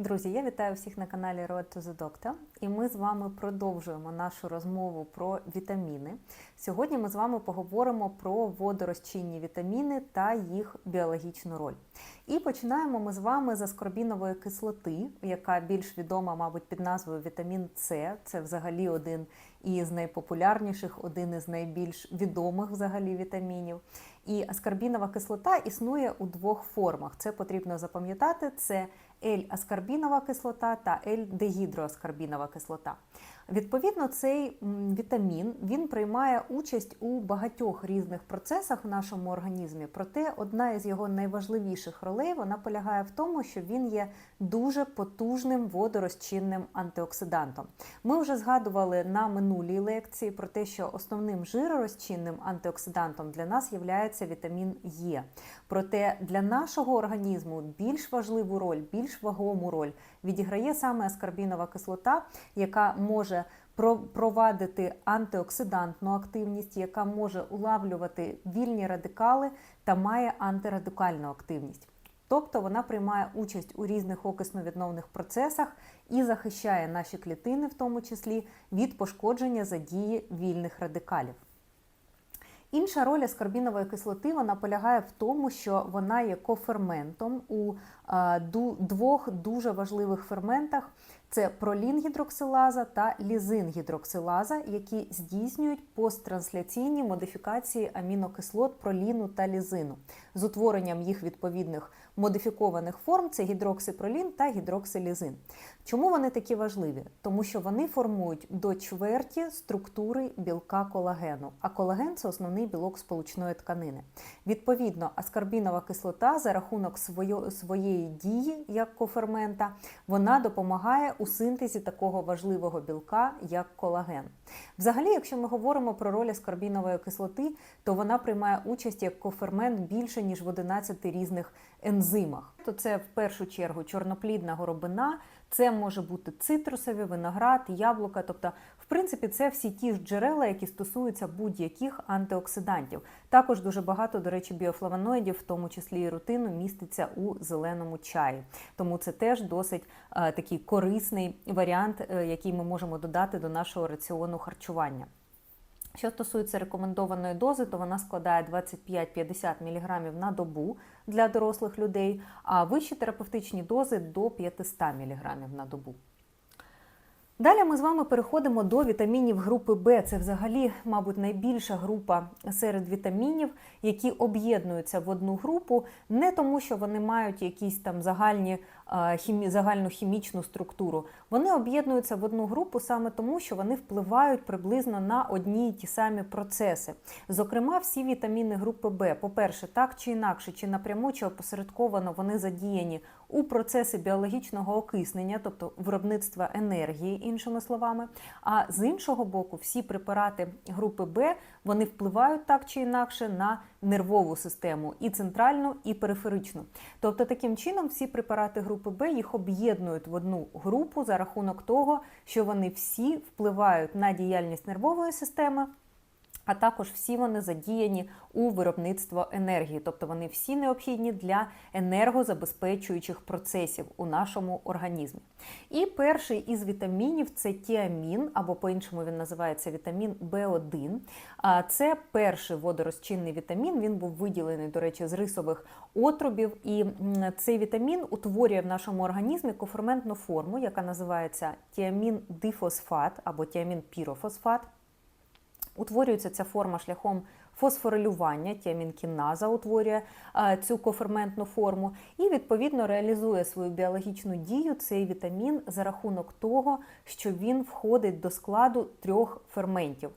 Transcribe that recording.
Друзі, я вітаю всіх на каналі Road to the Doctor. І ми з вами продовжуємо нашу розмову про вітаміни. Сьогодні ми з вами поговоримо про водорозчинні вітаміни та їх біологічну роль. І починаємо ми з вами з аскорбінової кислоти, яка більш відома, мабуть, під назвою вітамін С. Це взагалі один із найпопулярніших, один із найбільш відомих взагалі вітамінів. І аскорбінова кислота існує у двох формах. Це потрібно запам'ятати. Це L-аскорбінова кислота та L-дегідроаскарбінова кислота. Відповідно, цей вітамін він приймає участь у багатьох різних процесах в нашому організмі. Проте одна із його найважливіших ролей вона полягає в тому, що він є дуже потужним водорозчинним антиоксидантом. Ми вже згадували на минулій лекції про те, що основним жиророзчинним антиоксидантом для нас є вітамін Е. Проте для нашого організму більш важливу роль, більш вагому роль відіграє саме аскорбінова кислота, яка може провадити антиоксидантну активність, яка може улавлювати вільні радикали та має антирадикальну активність. Тобто вона приймає участь у різних окисно-відновних процесах і захищає наші клітини, в тому числі від пошкодження задії вільних радикалів. Інша роль аскорбінової кислоти вона полягає в тому, що вона є коферментом у двох дуже важливих ферментах. Це пролінгідроксилаза та лізингідроксилаза, які здійснюють посттрансляційні модифікації амінокислот проліну та лізину з утворенням їх відповідних модифікованих форм це гідроксипролін та гідроксилізин. Чому вони такі важливі? Тому що вони формують до чверті структури білка колагену, а колаген це основний білок сполучної тканини. Відповідно, аскорбінова кислота за рахунок своєї дії як кофермента, вона допомагає у синтезі такого важливого білка, як колаген. Взагалі, якщо ми говоримо про роль аскорбінової кислоти, то вона приймає участь як кофермент більше ніж в 11 різних ензимах. То це в першу чергу чорноплідна горобина, це може бути цитрусові, виноград, яблука. Тобто, принципі, це всі ті ж джерела, які стосуються будь-яких антиоксидантів. Також дуже багато, до речі, біофлавоноїдів, в тому числі і рутину, міститься у зеленому чаї. Тому це теж досить е, такий корисний варіант, е, який ми можемо додати до нашого раціону харчування. Що стосується рекомендованої дози, то вона складає 25-50 мг на добу для дорослих людей, а вищі терапевтичні дози до 500 мг на добу. Далі ми з вами переходимо до вітамінів групи Б. Це взагалі, мабуть, найбільша група серед вітамінів, які об'єднуються в одну групу, не тому, що вони мають якісь там загальні хімі, загальну хімічну структуру. Вони об'єднуються в одну групу саме тому, що вони впливають приблизно на одні й ті самі процеси. Зокрема, всі вітаміни групи Б, по-перше, так чи інакше, чи напряму, чи опосередковано вони задіяні у процеси біологічного окиснення, тобто виробництва енергії, іншими словами. А з іншого боку, всі препарати групи Б вони впливають так чи інакше на нервову систему і центральну, і периферичну. Тобто, таким чином, всі препарати групи Б їх об'єднують в одну групу за рахунок того, що вони всі впливають на діяльність нервової системи а також всі вони задіяні у виробництво енергії, тобто вони всі необхідні для енергозабезпечуючих процесів у нашому організмі. І перший із вітамінів це тіамін, або по-іншому він називається вітамін В1. Це перший водорозчинний вітамін. Він був виділений, до речі, з рисових отрубів. І цей вітамін утворює в нашому організмі коферментну форму, яка називається тіамін дифосфат або тіамін пірофосфат. Утворюється ця форма шляхом фосфорилювання, тіамінкіназа утворює цю коферментну форму, і відповідно реалізує свою біологічну дію цей вітамін за рахунок того, що він входить до складу трьох ферментів.